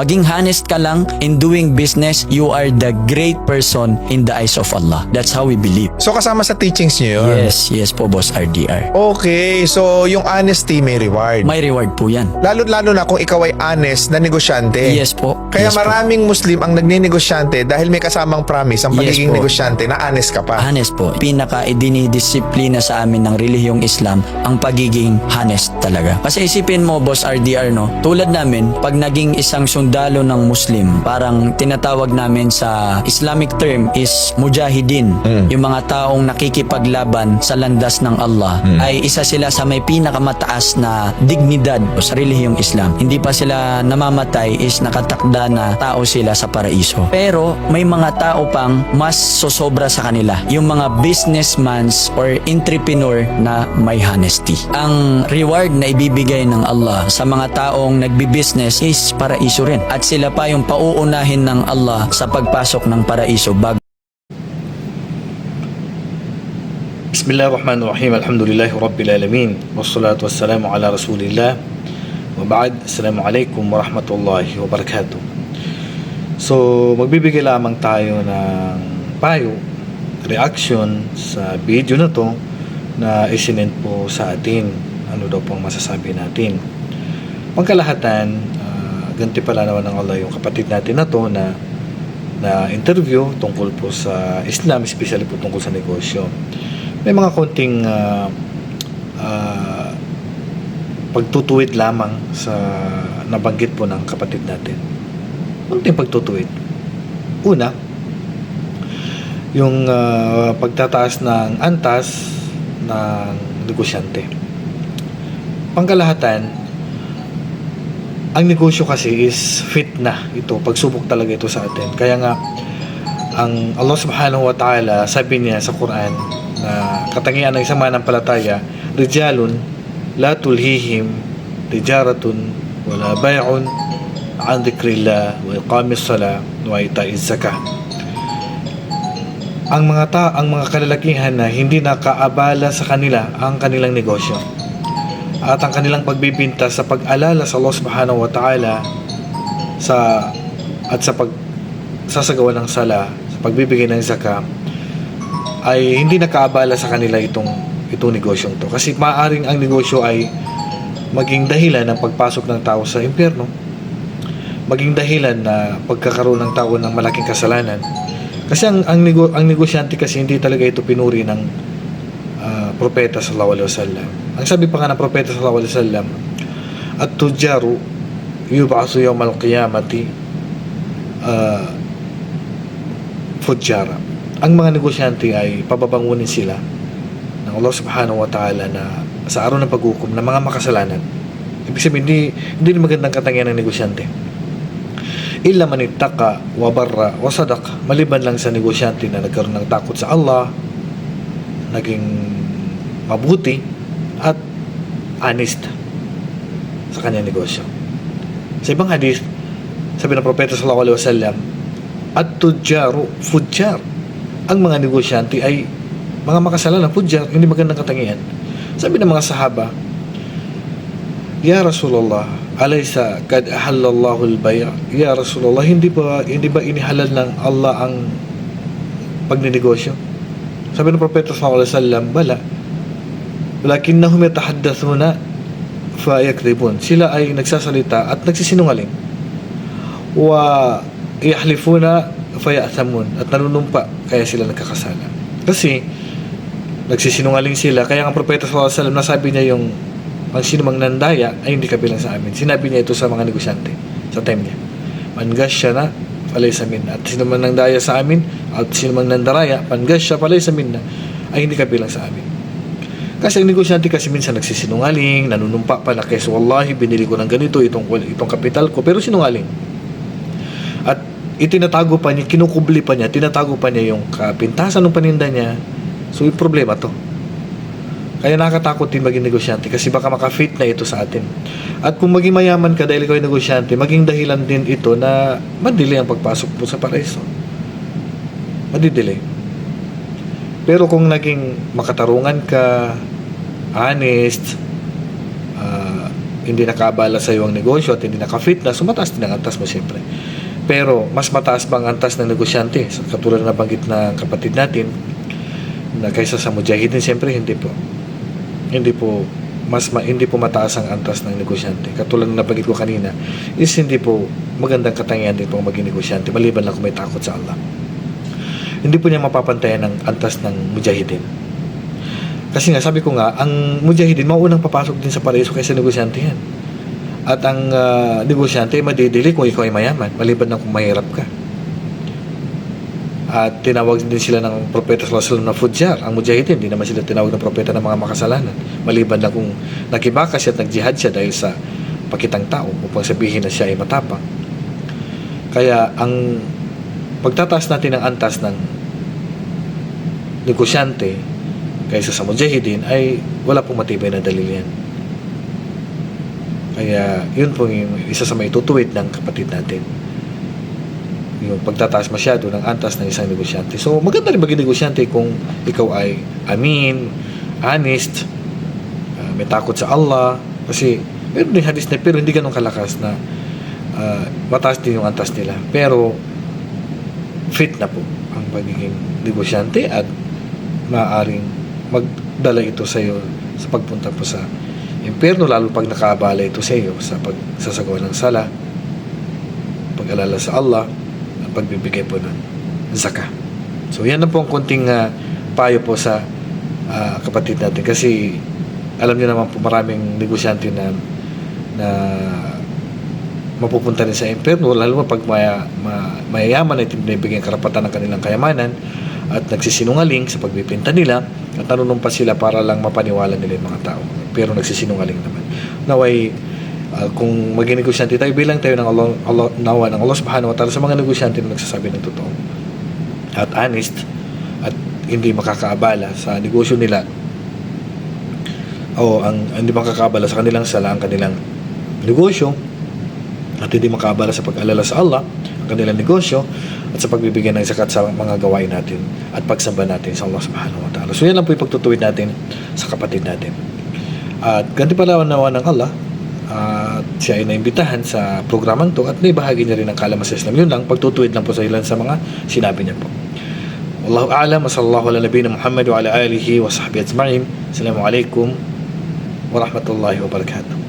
Maging honest ka lang in doing business, you are the great person in the eyes of Allah. That's how we believe. So kasama sa teachings niyo yun? Yes, yes po boss RDR. Okay, so yung honesty may reward. May reward po yan. Lalo-lalo na kung ikaw ay honest na negosyante. Yes po. Kaya yes po. maraming Muslim ang nagnenegosyante dahil may kasamang promise ang Yes pagiging po. negosyante na honest ka pa. Honest po. Pinaka idinidisiplina sa amin ng relihiyong Islam ang pagiging honest talaga. Kasi isipin mo, Boss RDR, no? Tulad namin, pag naging isang sundalo ng Muslim, parang tinatawag namin sa Islamic term is mujahidin. Yung mga taong nakikipaglaban sa landas ng Allah ay isa sila sa may pinakamataas na dignidad sa relihiyong Islam. Hindi pa sila namamatay is nakatakda na tao sila sa paraiso. Pero may mga tao pang mas sosobra sa kanila. Yung mga businessmans or entrepreneur na may honesty. Ang reward na ibibigay ng Allah sa mga taong nagbi-business is paraiso rin At sila pa yung pauunahin ng Allah sa pagpasok ng paraiso bago بسم الله الرحمن الرحيم الحمد لله رب العالمين والصلاة والسلام على رسول الله وبعد السلام عليكم ورحمة الله وبركاته So, magbibigay lamang tayo ng payo, reaction sa video na to na isinend po sa atin. Ano daw pong masasabi natin. Pangkalahatan, uh, ganti pala naman ng Allah yung kapatid natin na to na na interview tungkol po sa Islam, especially po tungkol sa negosyo. May mga konting ah, ah, pagtutuwid lamang sa nabanggit po ng kapatid natin. Konting pagtutuwid. Una, yung ah, pagtataas ng antas ng negosyante. Pangkalahatan, ang negosyo kasi is fit na ito. Pagsubok talaga ito sa atin. Kaya nga, ang Allah subhanahu wa ta'ala, sabi niya sa Quran, na katangian ng isang mananampalataya, Rijalun, la tulhihim, tijaratun, wala bay'un, an dhikrillah, wa iqamis sala, wa ita'iz zakah. Ang mga ta, ang mga kalalakihan na hindi nakaabala sa kanila ang kanilang negosyo at ang kanilang pagbibinta sa pag-alala sa Allah Subhanahu wa Ta'ala sa at sa pag sasagawa ng sala, sa pagbibigay ng zakah ay hindi nakaabala sa kanila itong itong negosyong to. Kasi maaring ang negosyo ay maging dahilan ng pagpasok ng tao sa impyerno maging dahilan na pagkakaroon ng tao ng malaking kasalanan. Kasi ang ang, nego, ang negosyante kasi hindi talaga ito pinuri ng ah, propeta sallallahu alaihi wasallam. Ang sabi pa nga ng propeta sallallahu alaihi wasallam, at tujaru yub'athu yawmal qiyamati uh, fujara. Ang mga negosyante ay pababangunin sila ng Allah subhanahu wa ta'ala na sa araw ng paghukom ng mga makasalanan. Ibig sabihin, hindi, hindi magandang katangian ng negosyante illa man ittaqa wa barra wa sadaq maliban lang sa negosyante na nagkaroon ng takot sa Allah naging mabuti at honest sa kanyang negosyo. Sa ibang hadith sabi ng propeta sallallahu alaihi wasallam at tujaru fujjar. Ang mga negosyante ay mga makasalanan fujjar hindi magandang katangian. Sabi ng mga sahaba Ya Rasulullah, alaysa kad ahallallahu al-bay' Ya Rasulullah, hindi ba hindi ba inihalal ng Allah ang pagnenegosyo? Sabi ng propeta sallallahu alaihi wasallam, bala. Walakinnahum yatahaddathuna fa yakribun. Sila ay nagsasalita at nagsisinungaling. Wa yahlifuna fa ya'thamun at nanunumpa kaya sila nagkakasala. Kasi nagsisinungaling sila kaya ang propeta sallallahu alaihi wasallam nasabi niya yung ang sino mang nandaya ay hindi kabilang sa amin. Sinabi niya ito sa mga negosyante sa time niya. Mangasya na, palay sa minna. At sino man nandaya sa amin, at sino mang nandaraya, pangasya, palay sa minna, ay hindi kabilang sa amin. Kasi ang negosyante kasi minsan nagsisinungaling, nanunumpa pa na keso wallahi, binili ko ng ganito, itong, itong kapital ko, pero sinungaling. At itinatago pa niya, kinukubli pa niya, tinatago pa niya yung kapintasan ng paninda niya. So, yung problema to. Kaya nakakatakot din maging negosyante kasi baka makafit na ito sa atin. At kung maging mayaman ka dahil ikaw ay negosyante, maging dahilan din ito na madili ang pagpasok mo sa paraiso. Madidili. Pero kung naging makatarungan ka, honest, ah, hindi nakaabala sa iyo ang negosyo at hindi nakafit na, so mataas din ang antas mo siyempre. Pero mas mataas ba ang antas ng negosyante? Katulad na banggit ng kapatid natin, na kaysa sa mujahidin, siyempre hindi po. Hindi po mas ma, hindi po mataas ang antas ng negosyante. Katulad ng nabanggit ko kanina, is hindi po magandang katangian din po maging negosyante, maliban lang kung may takot sa Allah. Hindi po niya mapapantayan ang antas ng mujahidin. Kasi nga, sabi ko nga, ang mujahidin, mauunang papasok din sa paraiso kaysa negosyante yan. At ang ah, negosyante, madidili kung ikaw ay mayaman, maliban lang kung mahirap ka. At tinawag din sila ng propeta sallallahu na fujjar. Ang mujahidin, hindi naman sila tinawag ng propeta ng mga makasalanan. Maliban lang kung nakibaka siya at nagjihad siya dahil sa pakitang tao upang sabihin na siya ay matapang. Kaya ang pagtataas natin ng antas ng negosyante kaysa sa mujahidin ay wala pong matibay na dalil yan. Kaya yun po yung isa sa maitutuwid ng kapatid natin yung pagtataas masyado ng antas ng isang negosyante. So, maganda rin maging negosyante kung ikaw ay amin, honest, uh, may takot sa Allah. Kasi, meron din hadis na, pero hindi ganun kalakas na uh, mataas din yung antas nila. Pero, fit na po ang pagiging negosyante at maaaring magdala ito sa iyo sa pagpunta po sa impyerno lalo pag nakaabala ito sa iyo sa pagsasagawa ng sala pag-alala sa Allah pagbibigay po ng zaka. So yan na po ang konting ah, payo po sa ah, kapatid natin. Kasi alam niyo naman po maraming negosyante na na mapupunta rin sa impyerno lalo na pag maya, ma, mayayaman at binibigyan karapatan ng kanilang kayamanan at nagsisinungaling sa pagbibenta nila at nanunumpa sila para lang mapaniwala nila yung mga tao. Pero nagsisinungaling naman. Naway ah, kung maging negosyante tayo bilang tayo ng Allah, Allah, nawa ng Allah subhanahu wa ta'ala sa mga negosyante na nagsasabi ng totoo at honest at hindi makakaabala sa negosyo nila o ang hindi makakaabala sa kanilang sala ang kanilang negosyo at hindi makabala sa pag-alala sa Allah, ang kanilang negosyo, at sa pagbibigyan ng zakat sa mga gawain natin at pagsamba natin sa Allah subhanahu wa ta'ala. So yan lang po yung pagtutuwid natin sa kapatid natin. At ganti pala nawa ng Allah, at siya ay naimbitahan sa programang to at naibahagi niya rin ang kalaman sa Islam. Yun lang, pagtutuwid lang po sa ilan sa mga sinabi niya po. Wallahu a'lam, wa sallallahu ala nabiyina Muhammad wa ala alihi wa sahbihi ajma'in. Assalamualaikum warahmatullahi wabarakatuh.